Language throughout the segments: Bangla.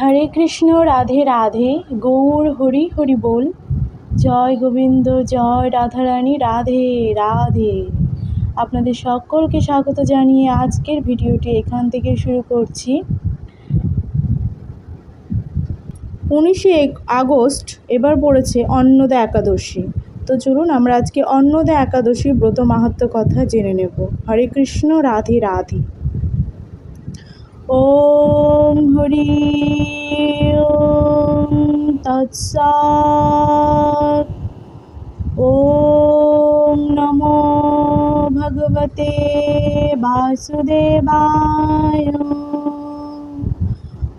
হরে কৃষ্ণ, রাধে রাধে, গৌর হরি হরি বল। জয় গোবিন্দ, জয় রাধারানী, রাধে রাধে। আপনাদের সকলকে স্বাগত জানিয়ে আজকের ভিডিওটি এখান থেকে শুরু করছি। উনিশে আগস্ট এবার পড়েছে অন্নদা একাদশী। তো চলুন আমরা আজকে অন্নদা একাদশী ব্রত মাহাত্ম কথা জেনে নেব। হরে কৃষ্ণ, রাধে রাধে। ओम हरि ओम तत्सत नमो भगवते वासुदेवाय।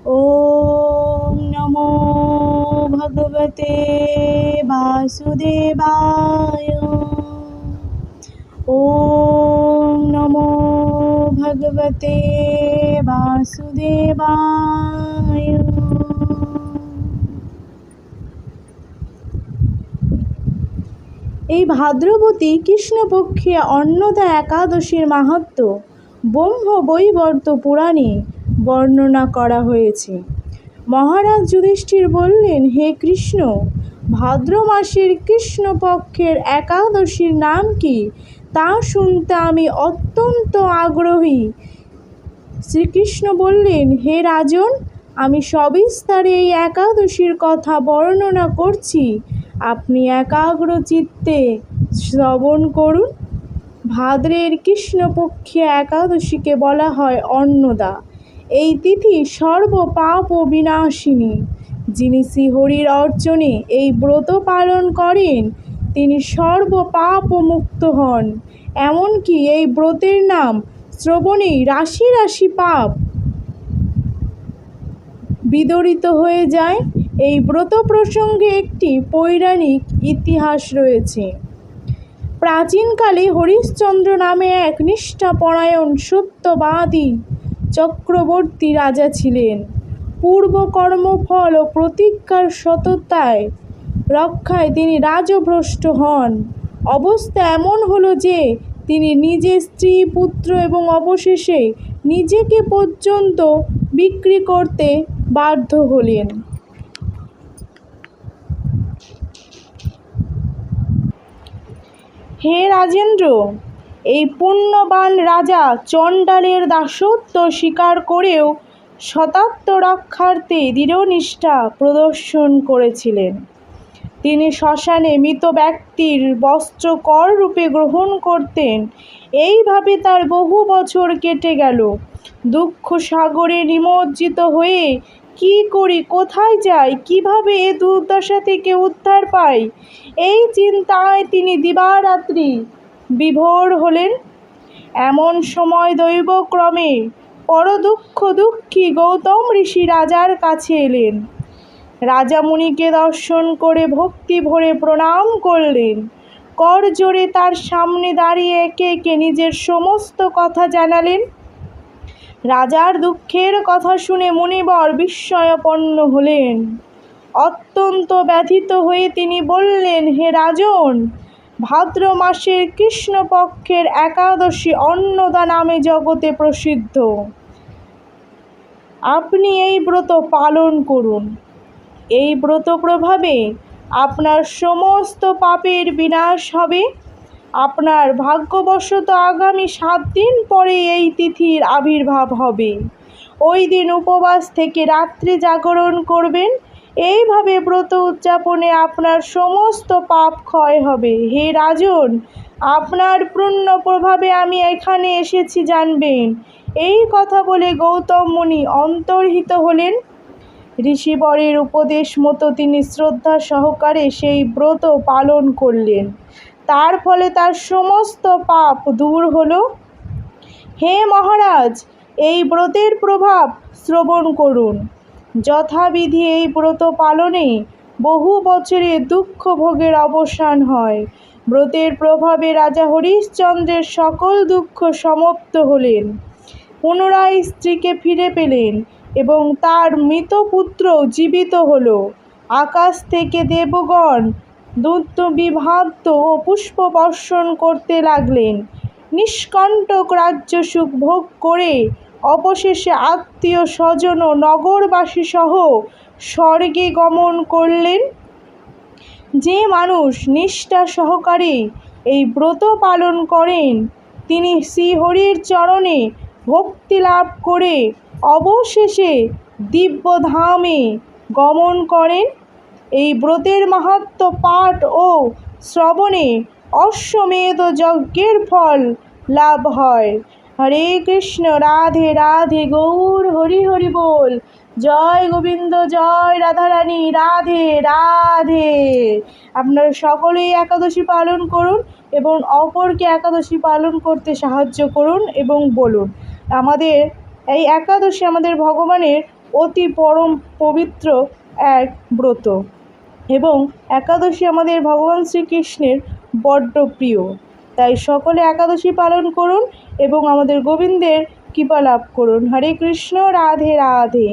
ओम नमो भगवते वासुदेवाय। ओम नमो भगवते বাসুদেবায়। এই ভাদ্রবতী কৃষ্ণপক্ষে অন্নদা একাদশীর মাহাত্ম ব্রহ্ম বৈবর্ত পুরাণে বর্ণনা করা হয়েছে। মহারাজ যুধিষ্ঠির বললেন, হে কৃষ্ণ, ভাদ্র মাসের কৃষ্ণপক্ষের একাদশীর নাম কি? তা শুনতে আমি অত্যন্ত আগ্রহী। শ্রীকৃষ্ণ বললেন, হে রাজন, আমি সবিস্তারে এই একাদশীর কথা বর্ণনা করছি। আপনি একাগ্র চিত্তে শ্রবণ করুন। ভাদ্রের কৃষ্ণপক্ষে একাদশীকে বলা হয় অন্নদা। এই তিথি সর্ব পাপ ও বিনাশিনী। যিনি শ্রীহরির অর্চনে এই ব্রত পালন করেন, তিনি সর্ব পাপ মুক্ত হন। এমনকি এই ব্রতের নাম শ্রবণেই রাশি রাশি পাপ। বিদরিত হয়ে যায়। এই ব্রত প্রসঙ্গে একটি পৌরাণিক ইতিহাস রয়েছে। প্রাচীনকালে হরিশ্চন্দ্র নামে এক নিষ্ঠাপরায়ণ সত্যবাদী চক্রবর্তী রাজা ছিলেন। পূর্ব কর্মফল ও প্রতিজ্ঞার সততায় রক্ষায় তিনি রাজভ্রষ্ট হন। অবস্থা এমন হলো যে তিনি নিজে স্ত্রী, পুত্র এবং অবশেষে নিজেকে পর্যন্ত বিক্রি করতে বাধ্য হলেন। হে রাজেন্দ্র, এই পুণ্যবান রাজা চণ্ডালের দাসত্ব স্বীকার করেও শতাব্দ রক্ষার্থে দৃঢ়নিষ্ঠা প্রদর্শন করেছিলেন। তিনি শ্মশানে মৃত ব্যক্তির বস্ত্র কর রূপে গ্রহণ করতেন। এইভাবে তার বহু বছর কেটে গেল। দুঃখ সাগরে নিমজ্জিত হয়ে কি করি, কোথায় যাই, কীভাবে এ দুর্দশা থেকে উদ্ধার পাই, এই চিন্তায় তিনি দিবারাত্রি বিভোর হলেন। এমন সময় দৈবক্রমে পরদুঃখ দুঃখী গৌতম ঋষি রাজার কাছে এলেন। রাজা মুনিকে দর্শন করে ভক্তি ভরে প্রণাম করলেন। কর জোরে তার সামনে দাঁড়িয়ে একে একে নিজের সমস্ত কথা জানালেন। রাজার দুঃখের কথা শুনে মুনিবর বিস্ময়পন্ন হলেন। অত্যন্ত ব্যথিত হয়ে তিনি বললেন, হে রাজন, ভাদ্র মাসের কৃষ্ণপক্ষের একাদশী অন্নদা নামে জগতে প্রসিদ্ধ। আপনি এই ব্রত পালন করুন। এই ব্রত প্রভাবে আপনার সমস্ত পাপের বিনাশ হবে। আপনার ভাগ্যবশত আগামী সাত দিন পরে এই তিথির আবির্ভাব হবে। ওই দিন উপবাস থেকে রাত্রি জাগরণ করবেন। এইভাবে ব্রত উদযাপনে আপনার সমস্ত পাপ ক্ষয় হবে। হে রাজন, আপনার পূর্ণ প্রভাবে আমি এখানে এসেছি জানবেন। এই কথা বলে গৌতম মুনি অন্তর্হিত হলেন। ঋষিবরের উপদেশ মতো তিনি শ্রদ্ধা সহকারে সেই ব্রত পালন করলেন। তার ফলে তার সমস্ত পাপ দূর হলো। হে মহারাজ, এই ব্রতের প্রভাব শ্রবণ করুন। যথাবিধি এই ব্রত পালনে বহু বছরে দুঃখ ভোগের অবসান হয়। ব্রতের প্রভাবে রাজা হরিশ্চন্দ্রের সকল দুঃখ সমাপ্ত হলেন। পুনরায় স্ত্রীকে ফিরে পেলেন। এবং তার মৃত পুত্র জীবিত হল। আকাশ থেকে দেবগণ দুধ বিভাদ্য ও পুষ্প বর্ষণ করতে লাগলেন। নিষ্কণ্টক রাজ্য সুখ ভোগ করে অবশেষে আত্মীয় স্বজন ও নগরবাসী সহ স্বর্গে গমন করলেন। যে মানুষ নিষ্ঠা সহকারে এই ব্রত পালন করেন, তিনি শ্রীহরির চরণে ভক্তি লাভ করে অবশেষে দিব্যধামে গমন করেন। এই ব্রতের মাহাত্ম পাঠ ও শ্রবণে অশ্বমেধ যজ্ঞের ফল লাভ হয়। হরে কৃষ্ণ, রাধে রাধে, গৌর, হরি হরি বল। জয় গোবিন্দ, জয় রাধারানী, রাধে রাধে। আপনারা সকলেই একাদশী পালন করুন এবং অপরকে একাদশী পালন করতে সাহায্য করুন এবং বলুন। আমাদের এই একাদশী আমাদের ভগবানের অতি পরম পবিত্র এক ব্রত এবং একাদশী আমাদের ভগবান শ্রীকৃষ্ণের বড্ড প্রিয়। তাই সকলে একাদশী পালন করুন এবং আমাদের গোবিন্দের কৃপা লাভ করুন। হরে কৃষ্ণ, রাধে রাধে।